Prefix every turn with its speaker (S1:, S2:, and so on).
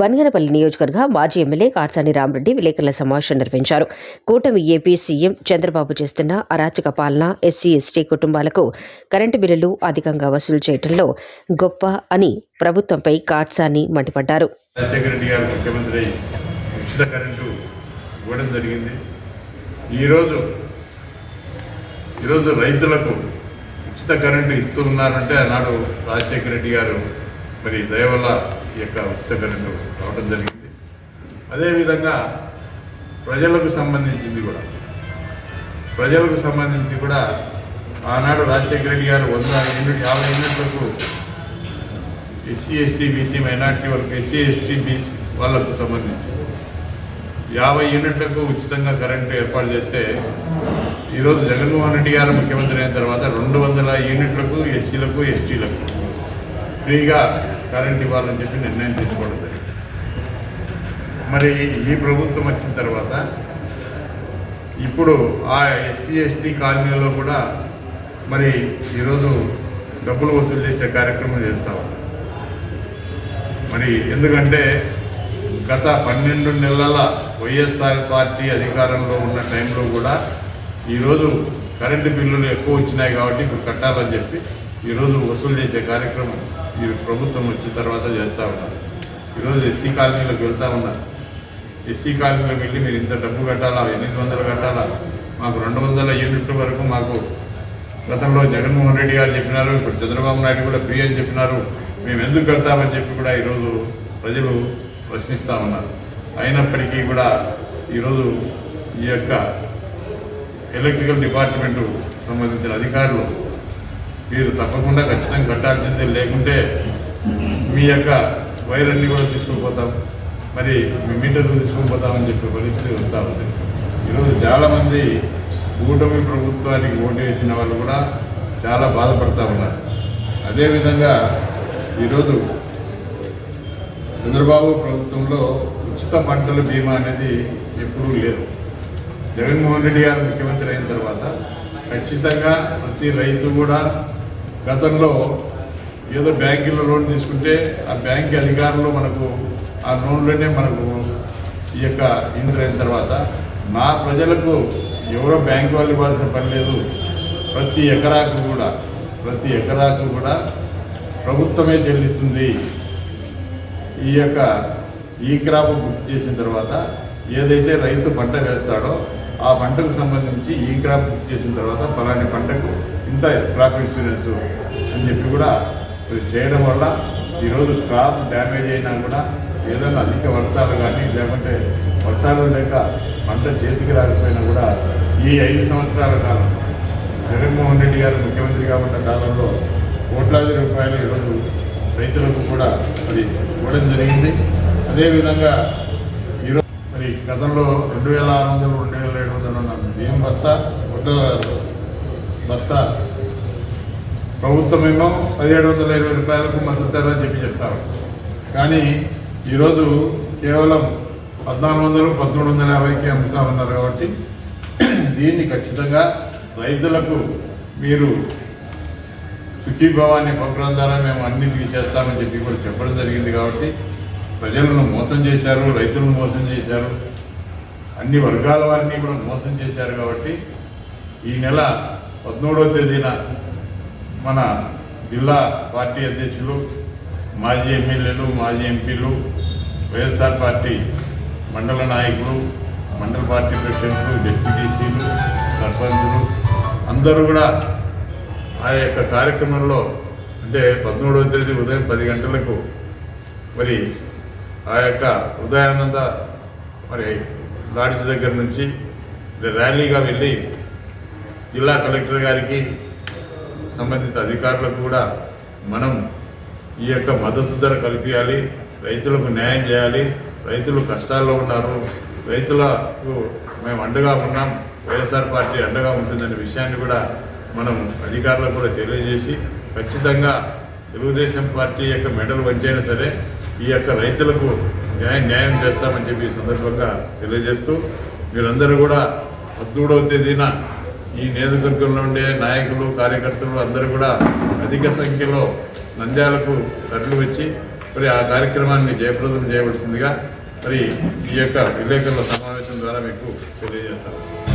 S1: బనగనపల్లి నియోజకవర్గ మాజీ ఎమ్మెల్యే కాట్సాని రామరెడ్డి విలేకరుల సమావేశం నిర్వహించారు. కూటమి ఏపీ సీఎం చంద్రబాబు చేస్తున్న అరాచక పాలన ఎస్సీ ఎస్టీ కుటుంబాలకు కరెంటు బిల్లులు అధికంగా వసూలు చేయడంలో గొప్ప అని ప్రభుత్వంపై కాట్సాని మండిపడ్డారు.
S2: ఈరోజు ఈరోజు రైతులకు ఉచిత కరెంటు ఇస్తూ ఉన్నారంటే ఆనాడు రాజశేఖర రెడ్డి గారు మరి దయవల్ల ఈ యొక్క ఉచిత కరెంటు రావడం జరిగింది. అదేవిధంగా ప్రజలకు సంబంధించింది కూడా. ప్రజలకు సంబంధించి కూడా ఆనాడు రాజశేఖర రెడ్డి గారు వంద యూనిట్ యాభై యూనిట్లకు ఎస్సీ ఎస్టీ బీసీ మైనార్టీ వాళ్ళకి ఎస్సీ ఎస్టీ బీసీ వాళ్ళకు సంబంధించి యాభై యూనిట్లకు ఉచితంగా కరెంటు ఏర్పాటు చేస్తే ఈరోజు జగన్మోహన్ రెడ్డి గారు ముఖ్యమంత్రి అయిన తర్వాత రెండు వందల యూనిట్లకు ఎస్సీలకు ఎస్టీలకు ఫ్రీగా కరెంట్ ఇవ్వాలని చెప్పి నిర్ణయం తీసుకోవడం జరిగింది. మరి ఈ ప్రభుత్వం వచ్చిన తర్వాత ఇప్పుడు ఆ ఎస్సీ ఎస్టీ కాలనీలో కూడా మరి ఈరోజు డబ్బులు వసూలు చేసే కార్యక్రమం చేస్తాం మరి ఎందుకంటే గత పన్నెండు నెలల వైఎస్ఆర్ పార్టీ అధికారంలో ఉన్న టైంలో కూడా ఈరోజు కరెంటు బిల్లులు ఎక్కువ వచ్చినాయి కాబట్టి ఇప్పుడు కట్టాలని చెప్పి ఈరోజు వసూలు చేసే కార్యక్రమం ఈ ప్రభుత్వం వచ్చిన తర్వాత చేస్తూ ఉన్నారు. ఈరోజు ఎస్సీ కాలనీలోకి వెళ్తూ ఉన్నారు. ఎస్సీ కాలనీలోకి వెళ్ళి మీరు ఇంత డబ్బు కట్టాలా? ఎనిమిది వందలు కట్టాలా? మాకు రెండు వందల యూనిట్ల వరకు మాకు గతంలో జగన్మోహన్ రెడ్డి గారు చెప్పినారు ఇప్పుడు చంద్రబాబు నాయుడు కూడా ఫ్రీ అని చెప్పినారు. మేము ఎందుకు కడతామని చెప్పి కూడా ఈరోజు ప్రజలు ప్రశ్నిస్తూ ఉన్నారు. అయినప్పటికీ కూడా ఈరోజు ఈ యొక్క ఎలక్ట్రికల్ డిపార్ట్మెంటు సంబంధించిన అధికారులు మీరు తప్పకుండా ఖచ్చితంగా కట్టాల్సిందే లేకుంటే మీ యొక్క వైర్ అన్ని కూడా తీసుకుని పోతాం మరి మీ మీటర్లు తీసుకుని పోతామని చెప్పే పరిస్థితి వస్తూ ఉంది. ఈరోజు చాలామంది కూటమి ప్రభుత్వానికి ఓటు వేసిన వాళ్ళు కూడా చాలా బాధపడతా ఉన్నారు. అదేవిధంగా ఈరోజు చంద్రబాబు ప్రభుత్వంలో ఉచిత పంటల బీమా అనేది ఎప్పుడూ లేదు. జగన్మోహన్ రెడ్డి గారు ముఖ్యమంత్రి అయిన తర్వాత ఖచ్చితంగా ప్రతి రైతు కూడా గతంలో ఏదో బ్యాంకుల్లో లోన్ తీసుకుంటే ఆ బ్యాంక్ అధికారులు మనకు ఆ లోన్లోనే మనకు ఈ యొక్క ఇంటర్ అయిన తర్వాత నా ప్రజలకు ఎవరో బ్యాంకు వాళ్ళు ఇవ్వాల్సిన పని లేదు. ప్రతి ఎకరాకు కూడా ప్రతి ఎకరాకు కూడా ప్రభుత్వమే చెల్లిస్తుంది. ఈ యొక్క ఈ క్రాప్ బుక్ చేసిన తర్వాత ఏదైతే రైతు పంట వేస్తాడో ఆ పంటకు సంబంధించి ఈ క్రాప్ బుక్ చేసిన తర్వాత ఫలాని పంటకు ఇంత క్రాప్ ఇన్సూరెన్స్ అని చెప్పి కూడా చేయడం వల్ల ఈరోజు క్రాప్ డ్యామేజ్ అయినా కూడా ఏదైనా అధిక వర్షాలు కానీ లేకుంటే వర్షాలు లేక పంట చేతికి రాకపోయినా కూడా ఈ ఐదు సంవత్సరాల కాలం జగన్మోహన్ రెడ్డి గారు ముఖ్యమంత్రిగా ఉన్న కాలంలో కోట్లాది రూపాయలు ఈరోజు రైతులకు కూడా మరి ఇవ్వడం జరిగింది. అదేవిధంగా ఈరోజు మరి గతంలో రెండు వేల ఆరు వందలు రెండు వేల ఏడు వందలు ఉన్న బియ్యం బస్తా ఒక బస్తా. ప్రభుత్వమేమో పదిహేడు వందల ఇరవై రూపాయలకు మద్దతు ధర అని చెప్పి చెప్తారు కానీ ఈరోజు కేవలం పద్నాలుగు వందలు పదమూడు వందల యాభైకి అమ్ముతా ఉన్నారు కాబట్టి దీన్ని ఖచ్చితంగా రైతులకు మీరు సుఖీభావాన్ని పంపడం ద్వారా మేము అన్నింటికి చేస్తామని చెప్పి కూడా చెప్పడం జరిగింది కాబట్టి ప్రజలను మోసం చేశారు రైతులను మోసం చేశారు. అన్ని వర్గాల వారిని కూడా మోసం చేశారు కాబట్టి ఈ నెల పదమూడవ తేదీన మన జిల్లా పార్టీ అధ్యక్షులు మాజీ ఎమ్మెల్యేలు మాజీ ఎంపీలు వైఎస్ఆర్ పార్టీ మండల నాయకులు మండల పార్టీ ప్రెసిడెంట్లు డిప్యూటీసీలు సర్పంచులు అందరూ కూడా ఆ యొక్క కార్యక్రమంలో అంటే పదమూడవ తేదీ ఉదయం పది గంటలకు మరి ఆ యొక్క ఉదయానంద మరి లాడ్జ్ దగ్గర నుంచి ర్యాలీగా వెళ్ళి జిల్లా కలెక్టర్ గారికి సంబంధిత అధికారులకు కూడా మనం ఈ యొక్క మద్దతు ధర కల్పించాలి. రైతులకు న్యాయం చేయాలి. రైతులు కష్టాల్లో ఉన్నారు. రైతులకు మేము అండగా ఉన్నాం. వైఎస్ఆర్ పార్టీ అండగా ఉంటుందనే విషయాన్ని కూడా మనం అధికారులకు కూడా తెలియజేసి ఖచ్చితంగా తెలుగుదేశం పార్టీ యొక్క మెడల్ వంచైనా సరే ఈ యొక్క రైతులకు న్యాయం న్యాయం చేస్తామని చెప్పి ఈ సందర్భంగా తెలియజేస్తూ మీరందరూ కూడా పద్దూడవ తేదీన ఈ నియోజకవర్గంలో ఉండే నాయకులు కార్యకర్తలు అందరూ కూడా అధిక సంఖ్యలో నంద్యాలకు తరలి వచ్చి మరి ఆ కార్యక్రమాన్ని జయప్రదం చేయవలసిందిగా మరి ఈ యొక్క విలేకరుల సమావేశం ద్వారా మీకు తెలియజేస్తాను.